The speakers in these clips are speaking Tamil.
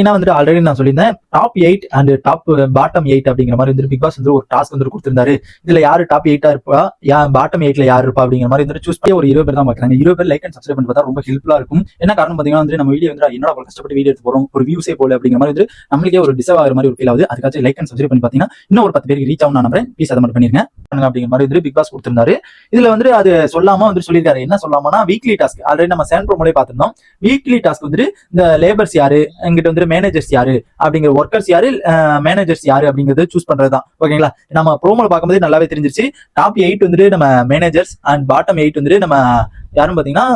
ஏன்னா வந்துட்டு ஆல்ரெடி நான் சொல்லியிருந்தேன் top eight and top bottom eight அப்படிங்கிற மாதிரி வந்து பிக் பாஸ் வந்து ஒரு டாஸ்க் வந்து கொடுத்திருந்தாரு. இதுல யாரு டாப் எயிட்டா இருப்பா? யா பாட்டம் எயிட்ல யார் இருப்பா அப்படிங்கிற மாதிரி வந்து சூஸ் பண்ணி ஒரு இருபது பேர் தான் பாக்குறாங்க இருபது பேர் லைக் அண்ட் சப்ஸ்கிரைப் பண்ணி பார்த்தா ரொம்ப ஹெல்ப்ஃபுல்லா இருக்கும். என்ன காரணம் பாத்தீங்கன்னா வந்து நம்ம வீடியோ வந்து என்னோட கஷ்டப்பட்டு வீடியோ எடுத்து போறோம்? ஒரு வியூஸே போல அப்படிங்கிற மாதிரி வந்து நம்மளுக்கே ஒரு டிசர்வ் ஆகிற மாதிரி ஒரு ஃபீல் ஆகுது. அதுக்காச்சும் லைக் அண்ட் சப்ஸ்கிரைப் பண்ணி பாத்தீங்கன்னா இன்னும் ஒரு பத்து பேருக்கு ரீச் ஆகும் நான் நம்புறேன். ப்ளீஸ் அதை மட்டும் பண்ணிருங்க. பண்ணுங்க அப்படிங்கிற மாதிரி வந்து பிக் பாஸ் கொடுத்திருந்தாரு. இதுல வந்து அது சொல்லாம வந்து சொல்லியிருக்காரு. என்ன சொல்லாமனா வீக்லி டாஸ்க் ஆல்ரெடி நம்ம சேன் ப்ரோமோலே பார்த்திருந்தோம். வீக்லி டாஸ்க் வந்துட்டு இந்த லேபர்ஸ் யாரு? எங்கிட்ட வந்து மேனேஜர்ஸ் யாரு? அப்படிங்கிற ஒர்க்கர்ஸ் யாரு? மேனேஜர்ஸ் யாரு? அப்படிங்கறத சூஸ் பண்றதுதான். ஓகேங்களா? நம்ம ப்ரோமோல பார்க்கும்போது நல்லாவே தெரிஞ்சிருச்சு. டாப் எயிட் வந்துட்டு நம்ம மேனேஜர்ஸ் அண்ட் பாட்டம் எயிட் வந்துட்டு நம்ம யாரும் பாத்தீங்கன்னா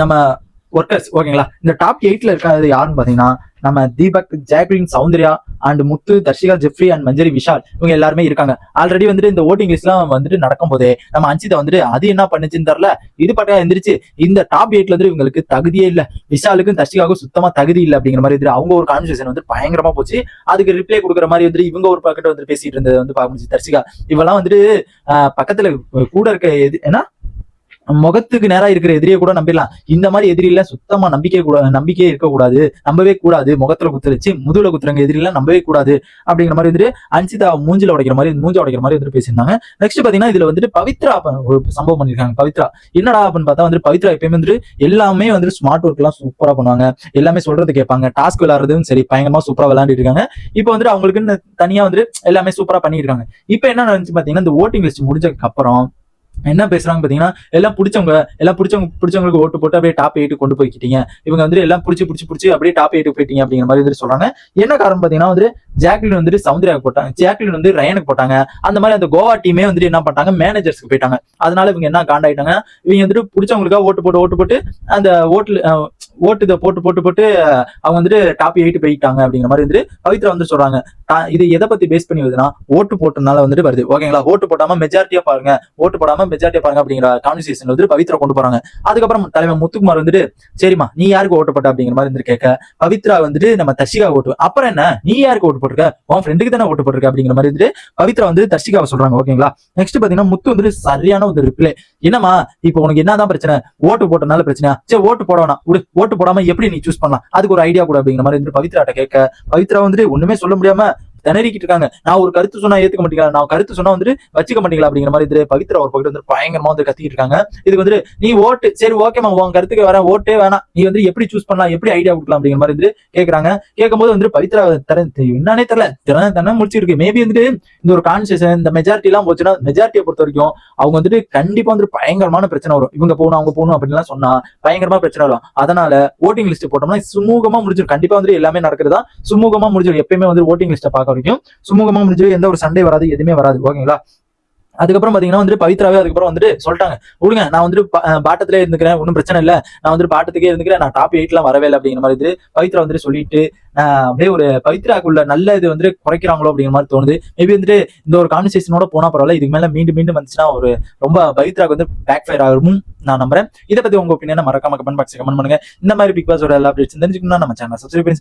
நம்ம ஒர்க்கர்ஸ் ஓகேங்களா இந்த டாப் எயிட்ல இருக்கிறது யாருன்னு பாத்தீங்கன்னா நம்ம Deepak Jacqueline Soundarya and Muthu Dharshika Jeffrey and Manjari Vishal இவங்க எல்லாருமே இருக்காங்க. ஆல்ரெடி வந்துட்டு இந்த ஓட்டிங் லிஸ்ட்லாம் வந்துட்டு நடக்கும் போதே நம்ம அஞ்சிதா வந்துட்டு அது என்ன பண்ணுச்சுன்னு தெரியல. இது பட்டா எந்திரிச்சு இந்த டாப் எயிட்ல வந்து இவங்களுக்கு தகுதியே இல்ல. விஷாலுக்கும் தர்ஷிகாவுக்கும் சுத்தமா தகுதி இல்லை அப்படிங்கிற மாதிரி இருந்துட்டு அவங்க ஒரு கான்வர்சேஷன் வந்து பயங்கரமா போச்சு. அதுக்கு ரிப்ளை கொடுக்குற மாதிரி வந்துட்டு இவங்க ஒரு பக்கெட் வந்து பேசிட்டு இருந்தது வந்து பார்க்க முடிச்சு தர்ஷிகா இவெல்லாம் வந்துட்டு ஆஹ், பக்கத்துல கூட இருக்க எது ஏன்னா முகத்துக்கு நேரா இருக்கிற எதிரியை கூட நம்பிடலாம். இந்த மாதிரி எதிரில சுத்தமா நம்பிக்கை கூட நம்பிக்கையே இருக்கக்கூடாது. நம்பவே கூடாது. முகத்துல குத்துருச்சு முதுகுல குத்துறங்க எதிரிலாம் நம்பவே கூடாது. அப்படிங்கிற மாதிரி வந்துட்டு அன்சிதா மூஞ்சில உடைக்கிற மாதிரி மூஞ்ச உடைக்கிற மாதிரி வந்துட்டு பேசியிருந்தாங்க. நெக்ஸ்ட் பாத்தீங்கன்னா இதுல வந்துட்டு பவித்ரா ஒரு சம்பவம் பண்ணிருக்காங்க பவித்ரா. என்னடா அப்படின்னு பார்த்தா வந்துட்டு பவித்ரா எப்பயுமே வந்துட்டு எல்லாமே வந்துட்டு ஸ்மார்ட் ஒர்க் எல்லாம் சூப்பரா பண்ணுவாங்க. எல்லாமே சொல்றது கேட்பாங்க. டாஸ்க் விளையாடுறதும் சரி பயங்கரமா சூப்பரா விளையாண்டு இருக்காங்க. இப்போ வந்துட்டு அவங்களுக்குன்னு தனியா வந்துட்டு எல்லாமே சூப்பரா பண்ணிருக்காங்க இப்போ என்ன நடந்துச்சு பாத்தீங்கன்னா இந்த ஓட்டிங் லிஸ்ட் முடிஞ்சதுக்கு அப்புறம் என்ன பேசுறாங்க பாத்தீங்கன்னா எல்லாம் பிடிச்சவங்க எல்லாம் பிடிச்சவங்க பிடிச்சவங்களுக்கு ஓட்டு போட்டு அப்படியே டாப் எயிட் கொண்டு போய்க்கிட்டீங்க. இவங்க வந்து எல்லாம் பிடிச்சி பிடிச்சி பிடிச்சி அப்படியே டாப் எயிட் போயிட்டீங்க அப்படிங்கிற மாதிரி வந்து சொல்றாங்க. என்ன காரணம் பாத்தீங்கன்னா வந்து ஜாக்லின் வந்துட்டு சௌந்தர்யாவுக்கு போட்டாங்க. ஜாக்லின் வந்து ரயனுக்கு போட்டாங்க. அந்த மாதிரி அந்த கோவா டீமே வந்துட்டு என்ன பண்ணாங்க மேனேஜர்ஸ்க்கு போயிட்டாங்க. அதனால இவங்க என்ன காண்டாயிட்டாங்க? இவங்க வந்துட்டு பிடிச்சவங்களுக்காக ஓட்டு போட்டு ஓட்டு போட்டு அந்த ஓட்டுல ஓட்டு இதை போட்டு போட்டு போட்டு அவங்க வந்துட்டு டாப் எயிட் போயிட்டாங்க அப்படிங்கிற மாதிரி வந்துட்டு பவித்ரா வந்து சொல்றாங்க. இது எதை பத்தி பேஸ் பண்ணி வருதுன்னா ஓட்டு போட்டனால வந்துட்டு வருது. ஓகேங்களா ஓட்டு போடாம மெஜாரிட்டியா பாருங்க. ஓட்டு போடாம மெஜாரிட்டியா பாருங்க அப்படிங்கிற கான்வர்சேஷன் வந்து பவித்ரா கொண்டு போறாங்க. அதுக்கப்புறம் தலைவர் முத்துக்குமார் வந்துட்டு சரிம்மா நீ யாருக்கு ஓட்டு போட்ட அப்படிங்கிற மாதிரி வந்து கேட்க பவித்ரா வந்துட்டு நம்ம தஷிகா ஓட்டு அப்புறம் என்ன? நீ யாருக்கு ஓட்டு போட்டிருக்க உன் ஃப்ரெண்டுக்கு தானே ஓட்டு போட்டிருக்க அப்படிங்கிற மாதிரி வந்துட்டு பவித்ரா வந்து தர்ஷிகாவை சொல்றாங்க ஓகேங்களா நெக்ஸ்ட் பாத்தீங்கன்னா முத்து வந்துட்டு சரியான ஒரு ரிப்ளை என்னம்மா இப்போ உனக்கு என்னதான் பிரச்சனை? ஓட்டு போட்டனால பிரச்சனை சரி ஓட்டு போட வேணாம். ஓட்டு போடாம எப்படி நீ சூஸ் பண்ணலாம்? அதுக்கு ஒரு ஐடியா கூட அப்படிங்கிற மாதிரி வந்துட்டு பவித்ராட்ட கேட்க பவித்ரா வந்துட்டு ஒண்ணுமே சொல்ல முடியாம திணறிக்கிட்டு இருக்காங்க நான் ஒரு கருத்து சொன்னா ஏத்துக்க மாட்டீங்களா? நான் கருத்து சொன்னா வந்துட்டு வச்சுக்க மாட்டீங்களா? அப்படிங்கிற மாதிரி இது பவித்ரா ஒரு பக்கத்து வந்து பயங்கரமா வந்து கத்திக்கிட்டு இருக்காங்க இதுக்கு வந்துட்டு நீ ஓட்டு. சரி ஓகேமா உன் கருத்துக்கு வரேன். ஓட்டே வேணாம். நீ வந்து எப்படி சூஸ் பண்ணலாம்? எப்படி ஐடியா கொடுக்கலாம்? அப்படிங்கிற மாதிரி வந்து கேக்குறாங்க. கேட்கும்போது வந்து பவித்ரா தர என்னன்னே தெரியல. திறன தன முடிச்சிருக்கு. மேபி வந்துட்டு இந்த ஒரு கான்செஷன் இந்த மெஜாரிட்டி எல்லாம் போச்சுன்னா மெஜாரிட்டியை பொறுத்த வரைக்கும் அவங்க வந்துட்டு கண்டிப்பா வந்துட்டு பயங்கரமான பிரச்சனை வரும். இவங்க போகணும் அவங்க போகணும் அப்படின்லாம் சொன்னா பயங்கரமா பிரச்சனை வரும். அதனால ஓட்டிங் லிஸ்ட் போட்டோம்னா சுமூகமா முடிஞ்சிடும் கண்டிப்பா வந்துட்டு எல்லாமே நடக்கிறதா சுமூகமா முடிஞ்சிடும் எப்பயுமே வந்து ஓட்டிங் லிஸ்ட்டை பார்க்க வரைக்கும் சுமூகமா முடிஞ்சு எந்த ஒரு சண்டை வராது எதுவுமே வராது ஓகேங்களா அதுக்கப்புறம் பாத்தீங்கன்னா வந்து பவித்ராவே அதுக்கப்புறம் வந்துட்டு சொல்லிட்டாங்க. விடுங்க நான் வந்துட்டு பாட்டத்திலே இருந்துக்கிறேன் ஒன்றும் பிரச்சனை இல்லை. நான் வந்துட்டு பாட்டத்துக்கே இருந்துக்கிறேன் நான் டாப் எயிட்லாம் வரவே இல்லை அப்படிங்கிற மாதிரி இது பவித்ரா வந்துட்டு சொல்லிட்டு அப்படியே ஒரு பவித்ராக்குள்ள நல்ல இது வந்துட்டு குறைக்கிறாங்களோ அப்படிங்கிற மாதிரி தோணுது. மேபி வந்துட்டு இந்த ஒரு கான்வர்சேஷனோட போனா பரவாயில்ல இதுக்கு மேல மீண்டும் மீண்டும் வந்துச்சுன்னா ஒரு ரொம்ப பவித்ராக்கு வந்து பேக் ஃபயர் ஆகும் நான் நம்புறேன். இதை பத்தி உங்க ஒப்பீனியனை மறக்காம கமெண்ட் பாக்ஸ் கமெண்ட் பண்ணுங்க. இந்த மாதிரி பிக் பாஸோட எல்லா அப்டேட்ஸ் தெரிஞ்சுக்கணும்னா நம்ம சேனல் சப்ஸ்கிரைப் பண்ணி